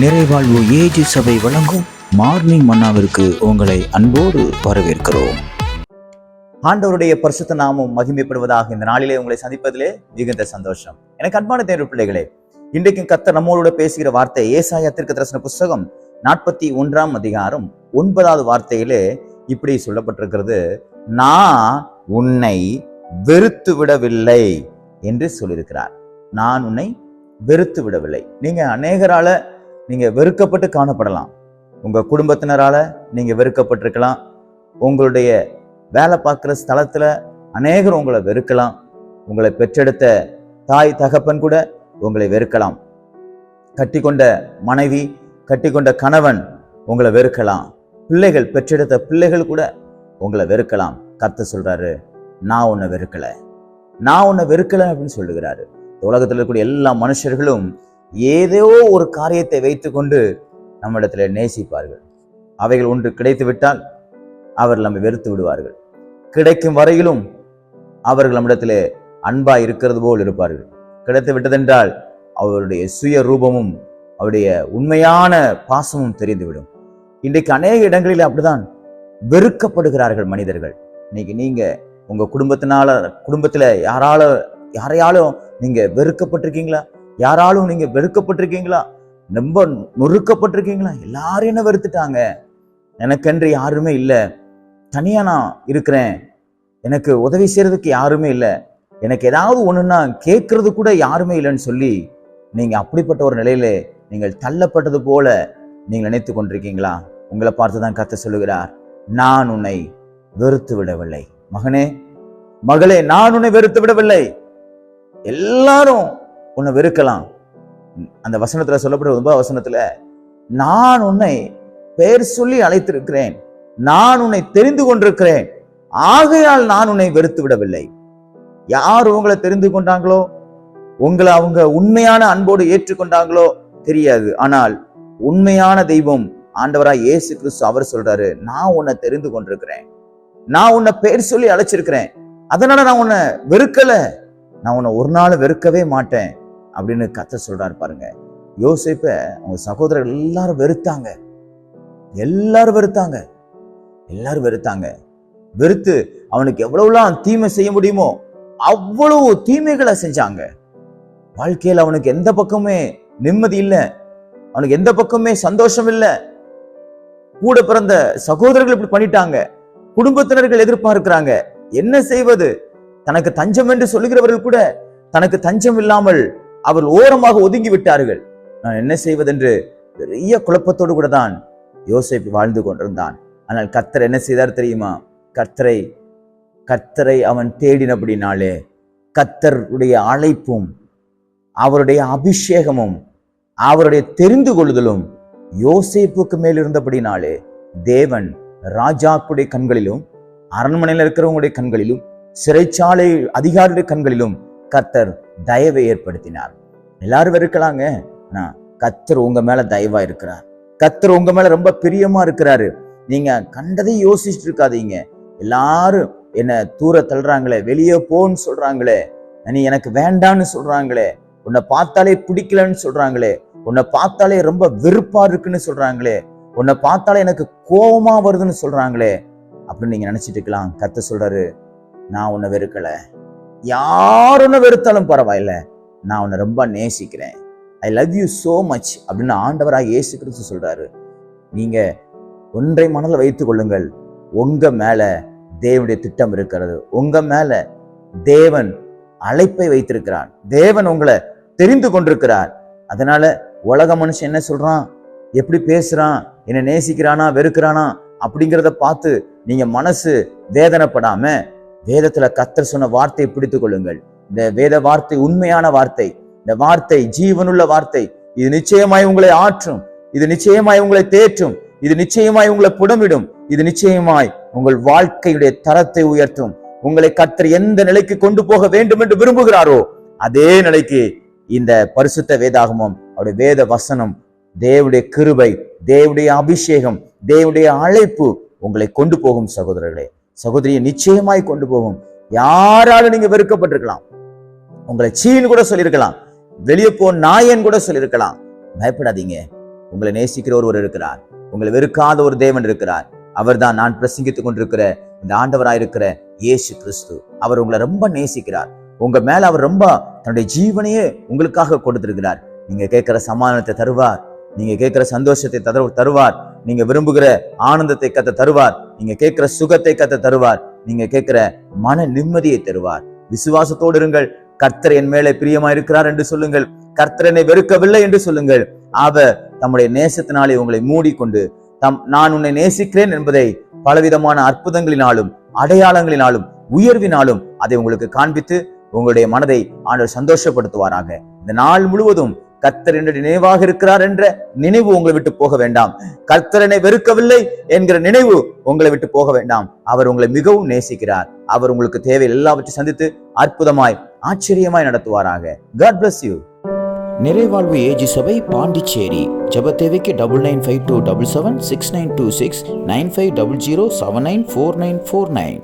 நிறைவாழ்வு AG சபை வழங்கும் morning மன்னாவிற்கு உங்களை அன்போடு வரவேற்கிறோம். ஆண்டவருடைய பரிசுத்த நாமம் மகிமைப்படுவதாக இந்த நாளிலே உங்களை சந்திப்பதிலே மிகுந்த சந்தோஷம். எனக்கு அன்பான தேர்வு பிள்ளைகளே இன்றைக்கும் கத்த நம்மளோட பேசுகிற வார்த்தை ஏசாயா தீர்க்க தரிசன புஸ்தகம் நாற்பத்தி ஒன்றாம் அதிகாரம் ஒன்பதாவது வார்த்தையிலே இப்படி சொல்லப்பட்டிருக்கிறது நான் உன்னை வெறுத்து விடவில்லை என்று சொல்லியிருக்கிறார். நான் உன்னை வெறுத்து விடவில்லை. நீங்க அநேகரால நீங்கள் வெறுக்கப்பட்டு காணப்படலாம். உங்கள் குடும்பத்தினரால் நீங்கள் வெறுக்கப்பட்டிருக்கலாம். உங்களுடைய வேலை பார்க்குற ஸ்தலத்தில் அநேகர் உங்களை வெறுக்கலாம். உங்களை பெற்றெடுத்த தாய் தகப்பன் கூட உங்களை வெறுக்கலாம். கட்டிக்கொண்ட மனைவி கட்டிக்கொண்ட கணவன் உங்களை வெறுக்கலாம். பிள்ளைகள் பெற்றெடுத்த பிள்ளைகள் கூட உங்களை வெறுக்கலாம். கத்த சொல்றாரு நான் உன்னை வெறுக்கலை. நான் உன்னை வெறுக்கலை அப்படின்னு சொல்லுகிறாரு. இந்த உலகத்தில் இருக்கக்கூடிய எல்லா மனுஷர்களும் ஏதோ ஒரு காரியத்தை வைத்துக்கொண்டு நம்மிடத்தில் நேசிப்பார்கள். அவைகள் ஒன்று கிடைத்து விட்டால் அவர்கள் நம்மை வெறுத்து விடுவார்கள். கிடைக்கும் வரையிலும் அவர்கள் நம்மிடத்தில் அன்பாக இருக்கிறது போல் இருப்பார்கள். கிடைத்து விட்டதென்றால் அவருடைய சுய ரூபமும் அவருடைய உண்மையான பாசமும் தெரிந்துவிடும். இன்றைக்கு அநேக இடங்களில் அப்படிதான் வெறுக்கப்படுகிறார்கள் மனிதர்கள். இன்னைக்கு நீங்க உங்க குடும்பத்தினால குடும்பத்துல யாரால யாரையாலும் நீங்க வெறுக்கப்பட்டிருக்கீங்களா? யாராலும் நீங்க வெறுக்கப்பட்டிருக்கீங்களா? ரொம்ப நொறுக்கப்பட்டிருக்கீங்களா? எல்லாரும் என்ன வெறுத்துட்டாங்க? எனக்கென்று யாருமே இல்லை. தனியா நான் இருக்கிறேன். எனக்கு உதவி செய்யறதுக்கு யாருமே இல்லை. எனக்கு ஏதாவது ஒண்ணுன்னா கேட்கறது கூட யாருமே இல்லைன்னு சொல்லி நீங்க அப்படிப்பட்ட ஒரு நிலையில நீங்கள் தள்ளப்பட்டது போல நீங்கள் நினைத்து கொண்டிருக்கீங்களா? உங்களை பார்த்து தான் கத்த சொல்லுகிறார் நான் உன்னை வெறுத்து விடவில்லை. மகனே மகளே நான் உன்னை வெறுத்து விடவில்லை. எல்லாரும் உன்னை வெறுக்கலாம். அந்த வசனத்தில் சொல்லப்படுற உப வசனத்தில் நான் உன்னை பெயர் சொல்லி அழைத்திருக்கிறேன். நான் உன்னை தெரிந்து கொண்டிருக்கிறேன். ஆகையால் நான் உன்னை வெறுத்து விடவில்லை. யார் உங்களை தெரிந்து கொண்டாங்களோ உங்களை அவங்க உண்மையான அன்போடு ஏற்றுக்கொண்டாங்களோ தெரியாது. ஆனால் உண்மையான தெய்வம் ஆண்டவராய் இயேசு கிறிஸ்து அவர் சொல்றாரு நான் உன்னை தெரிந்து கொண்டிருக்கிறேன். நான் உன்னை பெயர் சொல்லி அழைச்சிருக்கிறேன். அதனால நான் உன்னை வெறுக்கல. நான் உன்னை ஒரு நாள் வெறுக்கவே மாட்டேன். அப்படின்னு கத்த சொல்கிறாரு பாருங்க. யோசிப்ப அவங்க சகோதரர்கள் எல்லாரும் வெறுத்தாங்க. எல்லாரும் வெறுத்தாங்க. எல்லாரும் வெறுத்தாங்க. வெறுத்து அவனுக்கு எவ்வளவுலாம் தீமை செய்ய முடியுமோ அவ்வளவு தீமைகளை செஞ்சாங்க. வாழ்க்கையில் அவனுக்கு எந்த பக்கமே நிம்மதி இல்லை. அவனுக்கு எந்த பக்கமே சந்தோஷம் இல்லை. கூட பிறந்த சகோதரர்கள் இப்படி பண்ணிட்டாங்க. குடும்பத்தினர்கள் எதிர்பார்க்கிறாங்க. என்ன செய்வது? தனக்கு தஞ்சம் என்று சொல்லுகிறவர்கள் கூட தனக்கு தஞ்சம் இல்லாமல் அவர் ஓரமாக ஒதுங்கி விட்டார்கள் நான் என்ன செய்வதென்று பெரிய குழப்பத்தோடு கூட தான் யோசிப்பு வாழ்ந்து கொண்டிருந்தான். ஆனால் கத்தர் என்ன செய்தார் தெரியுமா? கர்த்தரை கத்தரை அவன் தேடினபடினாலே கத்தருடைய அழைப்பும் அவருடைய அபிஷேகமும் அவருடைய தெரிந்து கொள்ளுதலும் யோசேப்புக்கு மேல் இருந்தபடினாலே தேவன் ராஜாக்குடைய கண்களிலும் அரண்மனையில் இருக்கிறவங்களுடைய கண்களிலும் சிறைச்சாலை அதிகாரியுடைய கண்களிலும் கத்தர் தயவை ஏற்படுத்தினார். எல்லாரும் வெறுக்கலாங்க ஆனா கத்தர் உங்க மேல தயவா இருக்கிறார். கத்தர் உங்க மேல ரொம்ப பிரியமா இருக்கிறாரு. நீங்க கண்டதை யோசிச்சுட்டு இருக்காதீங்க. எல்லாரும் என்ன தூர தள்ளுறாங்களே வெளியே போன்னு சொல்றாங்களே நீ எனக்கு வேண்டான்னு சொல்றாங்களே உன்னை பார்த்தாலே பிடிக்கலன்னு சொல்றாங்களே உன்னை பார்த்தாலே ரொம்ப வெறுப்பா இருக்குன்னு சொல்றாங்களே உன்னை பார்த்தாலே எனக்கு கோபமா வருதுன்னு சொல்றாங்களே அப்படின்னு நீங்க நினைச்சிட்டு இருக்கலாம். கத்த சொல்றாரு நான் உன்னை வெறுக்கலை. யார் வெறுத்தாலும் பரவாயில்ல. நான் உன்னை ரொம்ப நேசிக்கிறேன். I love you so much அப்படின்னு ஆண்டவராக இயேசு கிறிஸ்து சொல்கிறாரு நீங்கள் ஒன்றை மனதில் வைத்து கொள்ளுங்கள். உங்கள் மேலே தேவனுடைய திட்டம் இருக்கிறது. உங்கள் மேலே தேவன் அழைப்பை வைத்திருக்கிறான் தேவன் உங்களை தெரிந்து கொண்டிருக்கிறார். அதனால உலக மனுஷன் என்ன சொல்கிறான் எப்படி பேசுகிறான் என்னை நேசிக்கிறானா? வெறுக்கிறானா? அப்படிங்கிறத பார்த்து நீங்கள் மனசு வேதனைப்படாமல் வேதத்துல கத்தர் சொன்ன வார்த்தையை பிடித்துக் கொள்ளுங்கள். இந்த வேத வார்த்தை உண்மையான வார்த்தை. இந்த வார்த்தை ஜீவனுள்ள வார்த்தை. இது நிச்சயமாய் உங்களை ஆற்றும். இது நிச்சயமாய் உங்களை தேற்றும். இது நிச்சயமாய் உங்களை புடமிடும். இது நிச்சயமாய் உங்கள் வாழ்க்கையுடைய தரத்தை உயர்த்தும். உங்களை கத்தர் எந்த நிலைக்கு கொண்டு போக வேண்டும் என்று விரும்புகிறாரோ அதே நிலைக்கு இந்த பரிசுத்த வேதாகமம் அவருடைய வேத வசனம் தேவடைய கிருபை தேவடைய அபிஷேகம் தேவடைய அழைப்பு உங்களை கொண்டு போகும் சகோதரர்களே. சகோதரியை நிச்சயமாய் கொண்டு போகும் யாராலும் நீங்க வெறுக்கப்பட்டிருக்கலாம். உங்களை சீன்னு கூட சொல்லியிருக்கலாம். வெளியே போ நாயன் கூட சொல்லியிருக்கலாம். பயப்படாதீங்க. உங்களை நேசிக்கிற ஒருவர் இருக்கிறார். உங்களை வெறுக்காத ஒரு தேவன் இருக்கிறார். அவர்தான் நான் பிரசங்கித்துக் கொண்டிருக்கிற இந்த ஆண்டவராயிருக்கிற இயேசு கிறிஸ்து. அவர் உங்களை ரொம்ப நேசிக்கிறார். உங்க மேல அவர் ரொம்ப தன்னுடைய ஜீவனையே உங்களுக்காக கொடுத்திருக்கிறார். நீங்க கேட்கிற சமாதானத்தை தருவார். நீங்க கேட்கிற சந்தோஷத்தை தருவார். நீங்க விரும்புகிற ஆனந்தத்தை கத்த தருவார். நீங்க கேட்கிற சுகத்தை கத்த தருவார். நீங்க கேட்கிற மன நிம்மதியை தருவார். விசுவாசத்தோடு இருங்கள். கர்த்தர் என் மேலே பிரியமா இருக்கிறார் என்று சொல்லுங்கள். கர்த்தர் என்னை வெறுக்கவில்லை என்று சொல்லுங்கள். அவர் தம்முடைய நேசத்தினாலே உங்களை மூடிக்கொண்டு தம் நான் உன்னை நேசிக்கிறேன் என்பதை பலவிதமான அற்புதங்களினாலும் அடையாளங்களினாலும் உயர்வினாலும் அதை உங்களுக்கு காண்பித்து உங்களுடைய மனதை ஆண்டவர் சந்தோஷப்படுத்துவாராக. இந்த நாள் முழுவதும் கர்த்தர் என்று நினைவாக இருக்கிறார் என்ற நினைவு உங்களை விட்டு போக வேண்டாம். கர்த்தரனை வெறுக்கவில்லை என்கிற நினைவு உங்களை விட்டு போக வேண்டாம். அவர் உங்களை மிகவும் நேசிக்கிறார். அவர் உங்களுக்கு தேவை எல்லாவற்றையும் சந்தித்து அற்புதமாய் ஆச்சரியமாய் நடத்துவாராக. காட் பிளஸ் யூ நிறைவாழ்வு ஏஜி சபை பாண்டிச்சேரி. ஜப தேவைக்கு double nine five two double seven six nine two six nine five double zero seven nine four nine four nine